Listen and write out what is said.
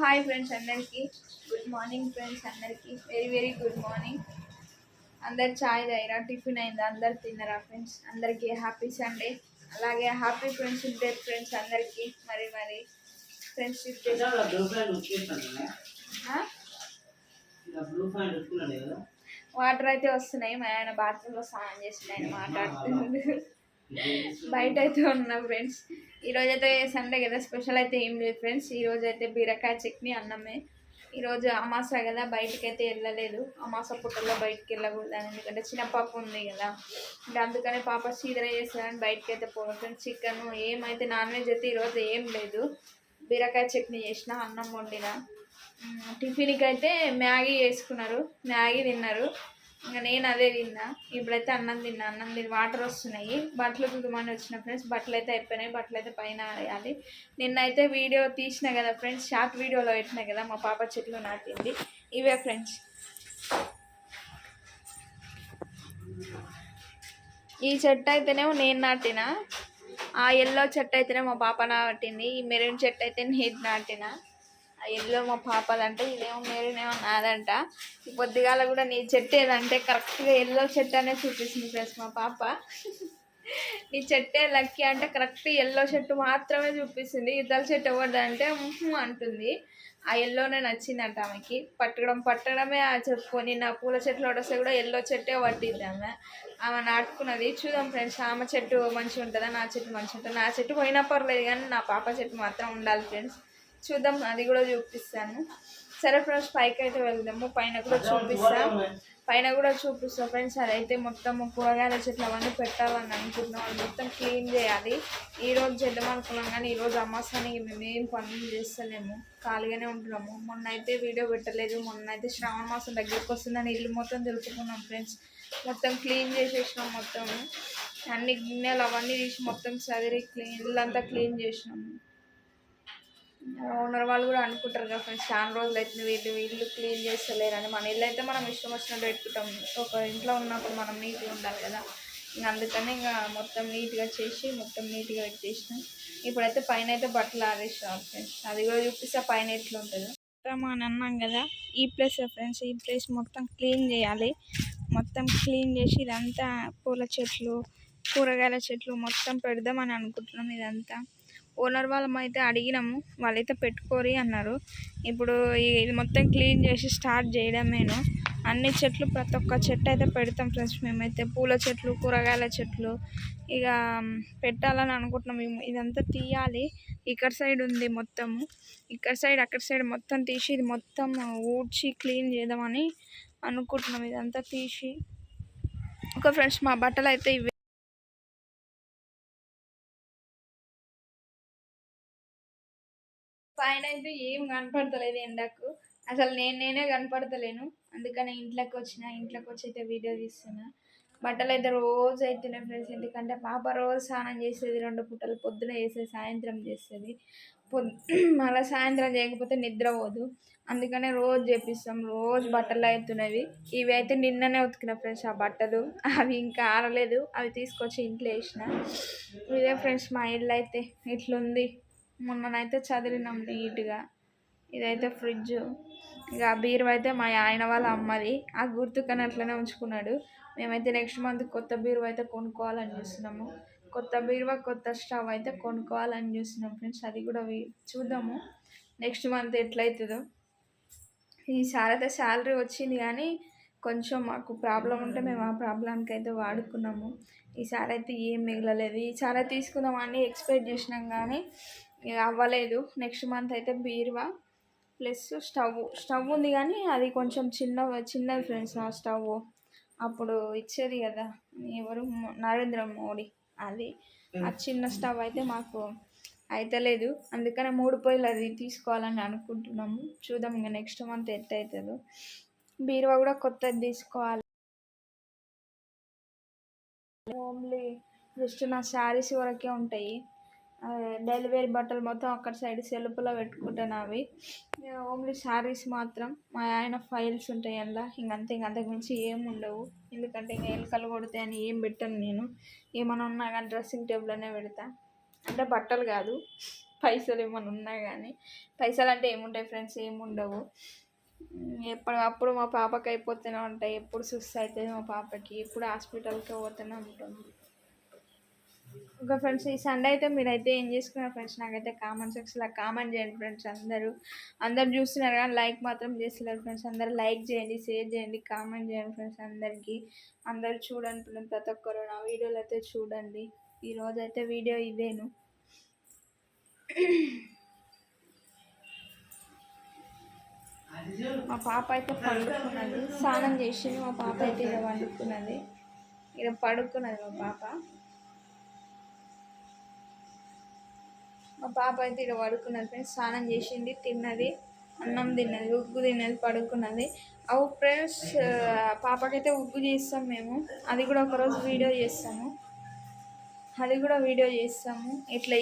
Hi friends అందరికీ. Good morning friends అందరికీ. Very very good morning. అందరు చాయ్ తాగిరా? టిఫిన్ అయిందా? అందరు తిన్నారా ఫ్రెండ్స్? అందరికీ హ్యాపీ సండే. అలాగే హ్యాపీ ఫ్రెండ్షిప్ డే ఫ్రెండ్స్ అందరికీ. మరి మరి ఫ్రెండ్షిప్ డే వాటర్ అయితే వస్తున్నాయి. మా ఆయన బాత్రూంలో స్నానం చేసి ఆయన మాట్లాడుతుంది బయట అయితే ఉన్నా ఫ్రెండ్స్. ఈరోజు అయితే సండే కదా స్పెషల్ అయితే ఏం లేదు ఫ్రెండ్స్. ఈరోజు అయితే బీరకాయ చట్నీ అన్నమే. ఈరోజు అమాస కదా బయటికి అయితే వెళ్ళలేదు. అమాస పుట్టలో బయటికి వెళ్ళకూడదు అని ఎందుకంటే చిన్న పాప ఉంది కదా. ఇంకా అందుకనే పాప చీదర చేస్తారని బయటకి అయితే పోవాలి ఫ్రెండ్స్ చికెన్ ఏమైతే నాన్ వెజ్ అయితే ఈరోజు ఏం లేదు. బీరకాయ చట్నీ చేసిన అన్నం వండిన. టిఫిన్కి అయితే మ్యాగీ చేసుకున్నారు. మ్యాగీ తిన్నారు. ఇంకా నేను అదే తిన్నా. ఇప్పుడైతే అన్నం తిన్నా. అన్నం తిని వాటర్ వస్తున్నాయి. బట్టలు తుదమని వచ్చిన ఫ్రెండ్స్ బట్టలు అయితే అయిపోయినాయి. బట్టలు అయితే పైన వేయాలి నిన్నైతే వీడియో తీసిన కదా ఫ్రెండ్స్ షార్ట్ వీడియోలో పెట్టినా కదా మా పాప చెట్లు నాటింది. ఇవే ఫ్రెండ్స్. ఈ చెట్టు అయితేనేమో నేను నాటిన. ఆ ఎల్లో చెట్టు అయితేనే మా పాప నాటింది. ఈ మెరూన్ చెట్టు అయితే నేను నాటిన. ఆ ఎల్లో మా పాపదంటే ఇదేమో మేరీనేమో నాదంట. ఈ పొద్దుగాల కూడా నీ చెట్టు ఏదంటే కరెక్ట్గా ఎల్లో చెట్టు అనే చూపిస్తుంది ఫ్రెండ్స్ మా పాప. నీ చెట్టే లక్కీ అంటే కరెక్ట్ ఎల్లో చెట్టు మాత్రమే చూపిస్తుంది. ఇతర చెట్టు ఎవరిదంటే అంటుంది. ఆ ఎల్లోనే నచ్చిందంట ఆమెకి. పట్టడం పట్టడమే ఆ నా పూల చెట్లు వస్తే కూడా ఎల్లో చెట్టే పట్టింది ఆమె. ఆమె నాటుకున్నది. చూద్దాం ఫ్రెండ్స్ ఆమె చెట్టు మంచిగా ఉంటుందా నా చెట్టు మంచిగా ఉంటుందా నా చెట్టు పోయినా పర్లేదు కానీ నా పాప చెట్టు మాత్రం ఉండాలి ఫ్రెండ్స్. చూద్దాం అది కూడా చూపిస్తాను. సరే ఫ్రెండ్స్ పైకి అయితే వెళ్దాము. పైన కూడా చూపిస్తా. పైన కూడా చూపిస్తా ఫ్రెండ్స్. అదైతే మొత్తం కూరగాయల చెట్లు అవన్నీ పెట్టాలని అనుకుంటున్నాం. అది మొత్తం క్లీన్ చేయాలి. ఈరోజు రోజు చేద్దాం అనుకున్నాం కానీ ఈ రోజు అమాసానికి మేము ఏం పనులు చేస్తలేము. ఖాళీగానే ఉంటున్నాము. మొన్న అయితే వీడియో పెట్టలేదు. మొన్న అయితే శ్రావణ మాసం దగ్గరికి వస్తుందని ఇల్లు మొత్తం తెలుసుకున్నాం ఫ్రెండ్స్. మొత్తం క్లీన్ చేసేసినాం మొత్తం అన్ని గిన్నెలు అవన్నీ తీసి మొత్తం చదిరి క్లీన్ ఇల్లంతా క్లీన్ చేసినాము. ఓనర్ వాళ్ళు కూడా అనుకుంటారు కదా ఫ్రెండ్స్ చాలా రోజులు అవుతుంది వీళ్ళు వీళ్ళు క్లీన్ చేస్తలేరని. మన ఇల్లు అయితే మనం ఇష్టం వచ్చినట్టు పెట్టుకుంటాం. ఒక ఇంట్లో ఉన్నప్పుడు మనం నీట్గా ఉండాలి కదా. ఇంకా అందుకనే ఇంకా మొత్తం నీట్గా చేసి మొత్తం నీట్గా పెట్టేసినాం. ఇప్పుడైతే పైన అయితే బట్టలు ఆరేసినాం ఫ్రెండ్స్. అది కూడా చూపిస్తే పైన ఎట్లా ఉంటుందో. మొత్తం అని అన్నాం కదా ఈ ప్లేస్ ఫ్రెండ్స్? ఈ ప్లేస్ మొత్తం క్లీన్ చేయాలి. మొత్తం క్లీన్ చేసి ఇదంతా పూల చెట్లు కూరగాయల చెట్లు మొత్తం పెడదామని అనుకుంటున్నాం ఇదంతా. ఓనర్ వాళ్ళమైతే అయితే అడిగినాము వాళ్ళైతే పెట్టుకోరి అన్నారు. ఇప్పుడు ఈ- ఇది మొత్తం క్లీన్ చేసి స్టార్ట్ చేయడమేను. అన్ని చెట్లు ప్రతి ఒక్క చెట్టు అయితే పెడతాం ఫ్రెండ్స్ మేమైతే. పూల చెట్లు కూరగాయల చెట్లు ఇక పెట్టాలని అనుకుంటున్నాం. మేము ఇదంతా తీయాలి. ఇక్కడ సైడ్ ఉంది మొత్తము. ఇక్కడ సైడ్ అక్కడ సైడ్ మొత్తం తీసి ఇది మొత్తం ఊడ్చి క్లీన్ చేద్దామని అనుకుంటున్నాం. ఇదంతా తీసి. ఒక ఫ్రెండ్స్ మా బట్టలు అయితే పైన అయితే ఏం కనపడతలేదు ఎండకు. అసలు నేను నేనే కనపడతలేను. అందుకనే ఇంట్లోకి వచ్చిన ఇంట్లోకి వచ్చి అయితే వీడియో తీస్తున్నా. బట్టలు అయితే రోజు అవుతున్నాయి ఫ్రెండ్స్ ఎందుకంటే పాప రోజు స్నానం చేసేది రెండు పూటలు పొద్దున చేసేది సాయంత్రం చేసేది. పొద్ మళ్ళీ సాయంత్రం చేయకపోతే నిద్ర పోదు. అందుకనే రోజు చేపిస్తాం రోజు బట్టలు అవుతున్నవి ఇవి అయితే నిన్ననే ఉతికిన ఫ్రెండ్స్ ఆ బట్టలు. అవి ఇంకా ఆరలేదు అవి తీసుకొచ్చి ఇంట్లో వేసిన. ఇదే ఫ్రెండ్స్ మా ఇల్లు అయితే ఇట్లుంది. మొన్ననైతే చదివినాం నీట్గా. ఇదైతే ఫ్రిడ్జ్. ఇక బీరువా అయితే మా ఆయన వాళ్ళ అమ్మది. ఆ గుర్తుకని అట్లనే ఉంచుకున్నాడు. మేమైతే నెక్స్ట్ మంత్ కొత్త బీరువా అయితే కొనుక్కోవాలని చూస్తున్నాము. కొత్త బీరువా కొత్త స్టవ్ అయితే కొనుక్కోవాలని చూస్తున్నాం ఫ్రెండ్స్. అది కూడా చూద్దాము. నెక్స్ట్ మంత్ ఎట్లయితుందో. ఈసారి అయితే శాలరీ వచ్చింది కానీ కొంచెం మాకు ప్రాబ్లం ఉంటే మేము ఆ ప్రాబ్లంకి అయితే వాడుకున్నాము. ఈసారి అయితే ఏం మిగలలేదు. ఈసారి తీసుకుందామని ఎక్స్పెక్ట్ చేసినాం కానీ అవ్వలేదు. నెక్స్ట్ మంత్ అయితే బీరువా. ప్లస్ స్టవ్ స్టవ్ ఉంది కానీ అది కొంచెం చిన్న చిన్నది ఫ్రెండ్స్ ఆ స్టవ్. అప్పుడు ఇచ్చేది కదా. ఎవరు? నరేంద్ర మోడీ. అది ఆ చిన్న స్టవ్ అయితే మాకు అయితలేదు. అందుకనే మూడు పొయ్యిలు అది తీసుకోవాలని అనుకుంటున్నాము. చూద్దాం ఇంకా నెక్స్ట్ మంత్ ఎట్ అవుతుందో బీరువా కూడా కొత్తది తీసుకోవాలి. ఓన్లీ జస్ట్ నా శారీస్ వరకే ఉంటాయి. డెలివరీ బట్టలు మొత్తం అక్కడ సైడ్ సెల్ఫ్లో పెట్టుకుంటాను అవి. ఓన్లీ శారీస్ మాత్రం. మా ఆయన ఫైల్స్ ఉంటాయి అందులో. ఇంకంతే ఇంక మించి ఏం ఉండవు. ఎందుకంటే ఇంకా ఎలుకలు కొడితే అని ఏం పెట్టను నేను. ఏమైనా ఉన్నా కానీ డ్రెస్సింగ్ టేబుల్లోనే పెడతా. అంటే బట్టలు కాదు పైసలు ఏమైనా ఉన్నా కానీ. పైసలు అంటే ఏముంటాయి ఫ్రెండ్స్? ఏముండవు ఎప్పుడు అప్పుడు మా పాపకి అయిపోతూనే ఉంటాయి. ఎప్పుడు సుస్ అవుతుంది మా పాపకి. ఎప్పుడు హాస్పిటల్కి పోతూనే ఉంటుంది. ఓకే ఫ్రెండ్స్ ఈ సండే అయితే మీరైతే ఏం చేసుకున్నారు ఫ్రెండ్స్ నాకైతే కామెంట్ సెక్షన్లో కామెంట్ చేయండి ఫ్రెండ్స్ అందరూ. అందరు చూస్తున్నారు కానీ లైక్ మాత్రం చేస్తున్నారు ఫ్రెండ్స్ అందరూ లైక్ చేయండి షేర్ చేయండి కామెంట్ చేయండి ఫ్రెండ్స్ అందరికీ. అందరూ చూడండి ఫ్రెండ్స్ ప్రతి ఒక్కరు నా వీడియోలు అయితే చూడండి. ఈరోజు అయితే వీడియో ఇదేను. మా పాప అయితే పండుకున్నది. స్నానం చేసింది మా పాప అయితే ఇలా పండుకున్నది. ఇలా పడుకున్నది మా పాప. మా పాప అయితే ఇక్కడ పడుకున్నది ఫ్రెండ్స్. స్నానం చేసింది తిన్నది అన్నం తిన్నది ఉగ్గు తిన్నది పడుకున్నది. అవు ఫ్రెండ్స్ పాపకైతే ఉగ్గు చేస్తాం మేము. అది కూడా ఒకరోజు వీడియో చేస్తాము. అది కూడా వీడియో చేస్తాము. ఇట్లా